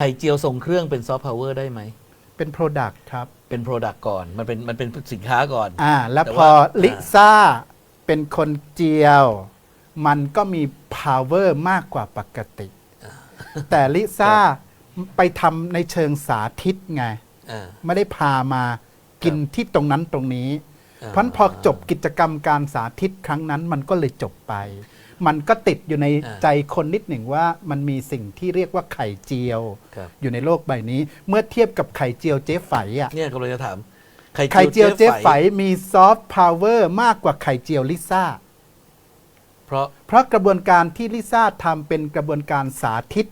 ไข่เจียวทรงเครื่องเป็นซอฟต์พาวเวอร์ได้ไหม เป็น Product ครับ เป็นโปรดักต์ก่อน มันเป็นมันเป็นสินค้าก่อน อ่า แล้วแต่พอว่า ลิซ่าเป็นคนเจียว มันก็มี power มากกว่าปกติ แต่ลิซ่าไปทำในเชิงสาธิตไง อ่า ไม่ได้พามากินที่ตรงนั้นตรงนี้อ่า เพราะฉะนั้นพอจบกิจกรรมการสาธิตครั้งนั้นมันก็เลยจบไป มันก็ติดอยู่ในอ่าใจคนนิดหนึ่งว่ามันมีสิ่งที่เรียกว่าไข่เจียวครับอยู่ในโลกใบนี้ เมื่อเทียบกับไข่เจียวเจ๊ไฝอะเนี่ยกำลังจะถามไข่เจียวเจ๊ไฝมีซอฟต์พาวเวอร์มากกว่าไข่เจียวลิซ่าเพราะเพราะกระบวนการที่ลิซ่าทำเป็นกระบวนการสาธิต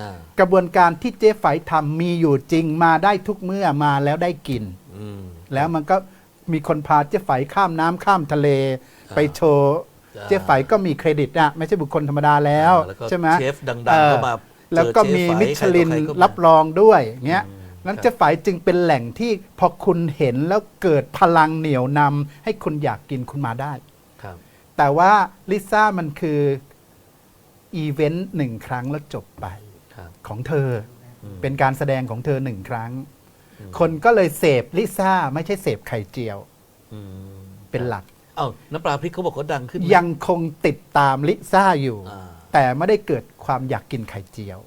อ่ากระบวนการที่เจ๊ไฝทำมีอยู่จริงมาได้ทุกเมื่อมาแล้วได้กินอืมแล้วมันก็ มีคนพาเจ๊ไฝข้ามน้ำข้ามทะเลอ่าไปโชว์อ่า เจ๊ไฝก็มีเครดิตอะไม่ใช่บุคคลธรรมดาแล้วอ่าแล้วก็ใช่ไหมเชฟดังๆเออก็มาแล้วก็เจอเจ๊มีไฝมิชลินใครต่อใครก็มา รับรองด้วยเงี้ยอืมนั้นครับเจ๊ไฝจึงเป็นแหล่งที่พอคุณเห็นแล้วเกิดพลังเหนี่ยวนำให้คุณอยากกินคุณมาได้ ครับ แต่ว่าลิซ่ามันคืออีเวนต์หนึ่งครั้งแล้วจบไป ครับ ของเธออืมเป็นการแสดงของเธอหนึ่งครั้งอืม คนก็เลยเสพลิซ่าไม่ใช่เสพไข่เจียวอืมเป็นหลัก เอ้าน้ำปลาพริกเขาบอกว่าดังขึ้นไหมยังคงติดตามลิซ่าอยู่ อ่า แต่ไม่ได้เกิดความอยากกินไข่เจียว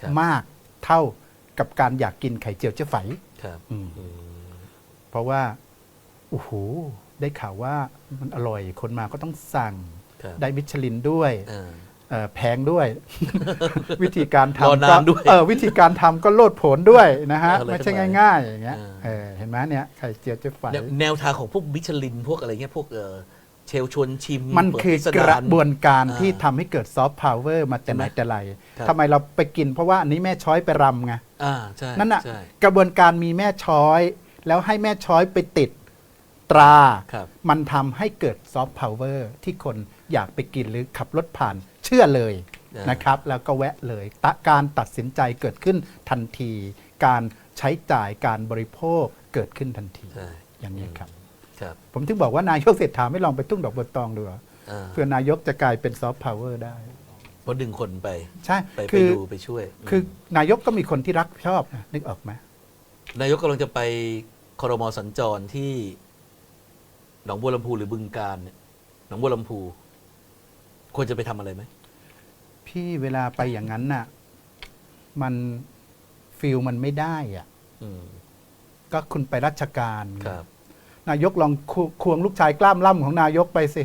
ครับ มากเท่ากับการอยากกินไข่เจียวเจ๊ไฝครับอืม อืมเพราะว่าโอ้โหได้ข่าวว่ามันอร่อยคนมาก็ต้องสั่ง ครับได้มิชลินด้วย อ่า เอ่อแพงด้วย วิธีการรอทำนาก็นด้วยเออวิธีการทำก็โลดโผนด้วยนะฮะ อะไรไม่ใช่ทั้งหลายง่ายๆอย่างเงี้ยอ่า เออเห็นไหมเนี่ยไข่เจียวเจ๊ไฝ แนวแนวทางของพวกมิชลินพวกอะไรเงี้ยพวกเออเชลชวนชิมมันเปิดคือพิสกดาระบวนการอ่าที่ทำให้เกิดซอฟต์พาวเวอร์มาแต่ไหนใช่ไหมแต่ไรครับ ทำไมเราไปกินเพราะว่าอันนี้แม่ช้อยไปรำไง อ่าใช่นั่นน่ะ ใช่กระบวนการมีแม่ช้อย แล้วให้แม่ช้อยไปติดตรา ครับ มันทำให้เกิดซอฟต์พาวเวอร์ที่คนอยากไปกินหรือขับรถผ่าน เชื่อเลยอ่านนะครับ แล้วก็แวะเลยตะการตัดสินใจเกิดขึ้นทันที การใช้จ่ายการบริโภคเกิดขึ้นทันทีใช่อย่างนี้ครับครับผมถึงบอกว่านายกเศรษฐาไม่ลองไปทุ่งดอกบัวตองดูเหรออ่าเพื่อนายกจะกลายเป็นซอฟต์พาวเวอร์ได้เพราะดึงคนไป ใช่ไปไปคือดูไปช่วย คือนายกก็มีคนที่รักชอบนะนึกออกไหมนายกกำลังจะไปคอรมอสัญจรที่หนองบัวลำพูหรือบึงการเนี่ยหนองบัวลำพู ควรจะไปทำอะไรไหม พี่เวลาไปอย่างนั้นน่ะ มันฟิลมันไม่ได้อะ อืม ก็คุณไปราชการ ครับ นายกลองคควงลูกชายกล้ามล่ำของนายกไปสิ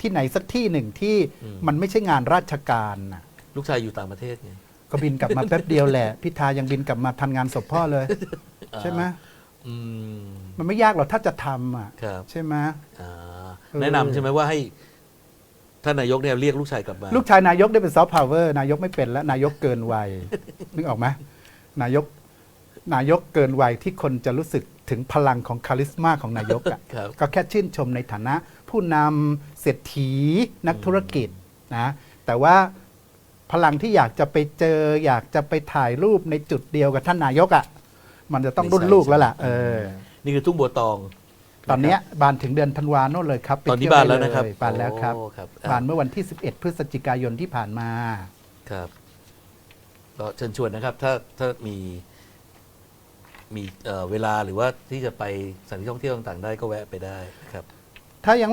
ที่ไหนสักที่หนึ่งที่อืม มันไม่ใช่งานราชการน่ะ ลูกชายอยู่ต่างประเทศไงก็บินกลับมาแป๊บเดียวแหละพิธายังบินกลับมาทันงานศพพ่อเลย ใช่ไหมอืม มันไม่ยากหรอกถ้าจะทำอะ ครับ ใช่ไหม อ่าเออ แนะนำใช่ไหมว่าให้ ท่านนายกเนี่ยเรียกลูกชายกลับมา ลูกชายนายกได้เป็นซอฟต์พาวเวอร์นายกไม่เป็นแล้วนายกเกินวัย นึกออกไหมนายกนายกเกินวัยที่คนจะรู้สึกถึงพลังของคาลิสมาของนายกอะครับ ก็แค่ชื่นชมในฐานะ ผู้นำเศรษฐีนักธุรกิจนะแต่ว่าพลังที่อยากจะไปเจอ อยากจะไปถ่ายรูปในจุดเดียวกับท่านนายกอะ่ะมันจะต้องรุ่นลูกแล้วล่ะเออ นี่คือทุ่งบัวตอง ตอนเนี้ยบานถึงเดือนธันวาโน่นเลยครับไปตอนนี้เที่ยบานแล้วนะครับได้เยบานแล้วครับ โอ้ครับบานเมื่อวันที่ 11 พฤศจิกายนที่ผ่านมา ครับก็เชิญชวนนะครับ ถ้าถ้ามีมีเอ่อเวลาหรือว่าที่จะไปสถานที่ท่องเที่ยวต่างๆได้ก็แวะไปได้นะครับ ถ้ายัง